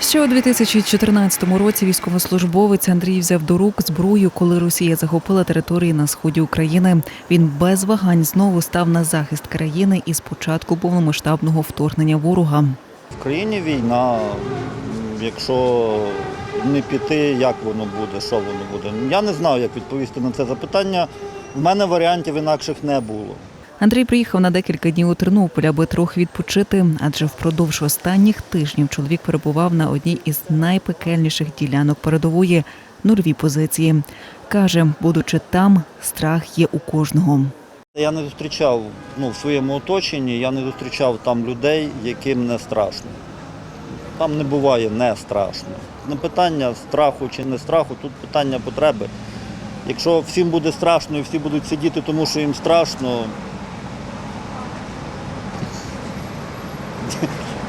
Ще у 2014 році військовослужбовець Андрій взяв до рук зброю, коли Росія захопила території на сході України. Він без вагань знову став на захист країни із початку повномасштабного вторгнення ворога. В країні війна. Якщо не піти, як воно буде, що воно буде? Я не знаю, як відповісти на це запитання. В мене варіантів інакших не було. Андрій приїхав на декілька днів у Тернопіль, аби трохи відпочити, адже впродовж останніх тижнів чоловік перебував на одній із найпекельніших ділянок передової нульові позиції. Каже, будучи там, страх є у кожного. Я не зустрічав ну, в своєму оточенні, я не зустрічав там людей, яким не страшно. Там не буває не страшно. Не питання страху чи не страху, тут питання потреби. Якщо всім буде страшно і всі будуть сидіти, тому що їм страшно.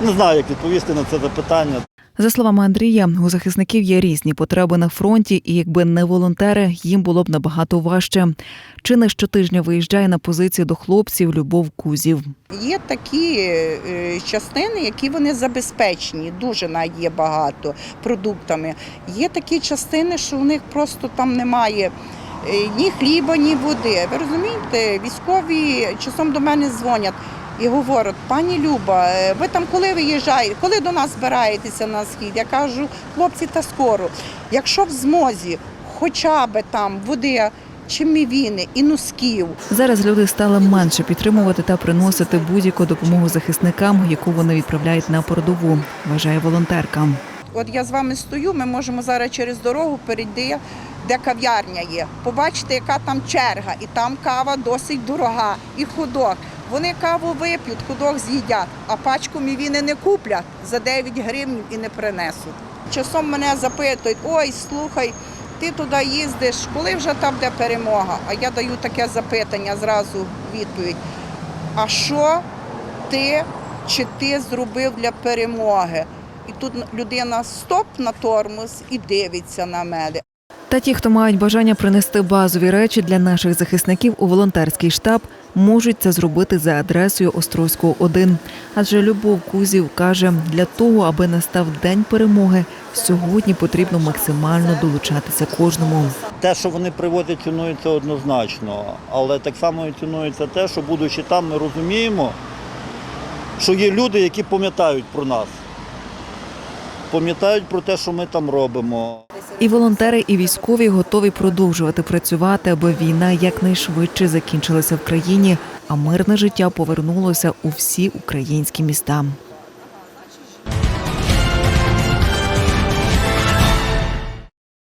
Не знаю, як відповісти на це запитання. За словами Андрія, у захисників є різні потреби на фронті, і якби не волонтери, їм було б набагато важче. Чи не щотижня виїжджає на позиції до хлопців Любов Кузів. Є такі е, частини, які вони забезпечені, дуже є багато продуктами. Є такі частини, що у них просто там немає е, ні хліба, ні води. Ви розумієте, військові часом до мене дзвонять. І говорять, пані Люба, е, ви там коли виїжджаєте, коли до нас збираєтеся на схід? Я кажу, хлопці, та скоро. Якщо в змозі хоча б там води, чи мівіни і носків, Зараз люди стали менше підтримувати та приносити будь-яку допомогу захисникам, яку вони відправляють на передову, вважає волонтерка. От я з вами стою, ми можемо зараз через дорогу перейти, де кав'ярня є. Побачите, яка там черга, і там кава досить дорога, і ходок. Вони каву вип'ють, ходок з'їдять, а пачку мівіни не куплять за 9 гривень і не принесуть. Часом мене запитують, ой, слухай, ти туди їздиш, коли вже там де перемога? А я даю таке запитання, зразу відповідь. А що ти чи ти зробив для перемоги? І тут людина стоп на тормоз і дивиться на мене. Та ті, хто мають бажання принести базові речі для наших захисників у волонтерський штаб, можуть це зробити за адресою Острозького 1. Адже Любов Кузів каже, для того, аби настав день перемоги, сьогодні потрібно максимально долучатися кожному. Те, що вони привозять, цінується однозначно, але так само і цінується те, що будучи там, ми розуміємо, що є люди, які пам'ятають про нас. Пам'ятають про те, що ми там робимо. І волонтери, і військові готові продовжувати працювати, аби війна якнайшвидше закінчилася в країні, а мирне життя повернулося у всі українські міста.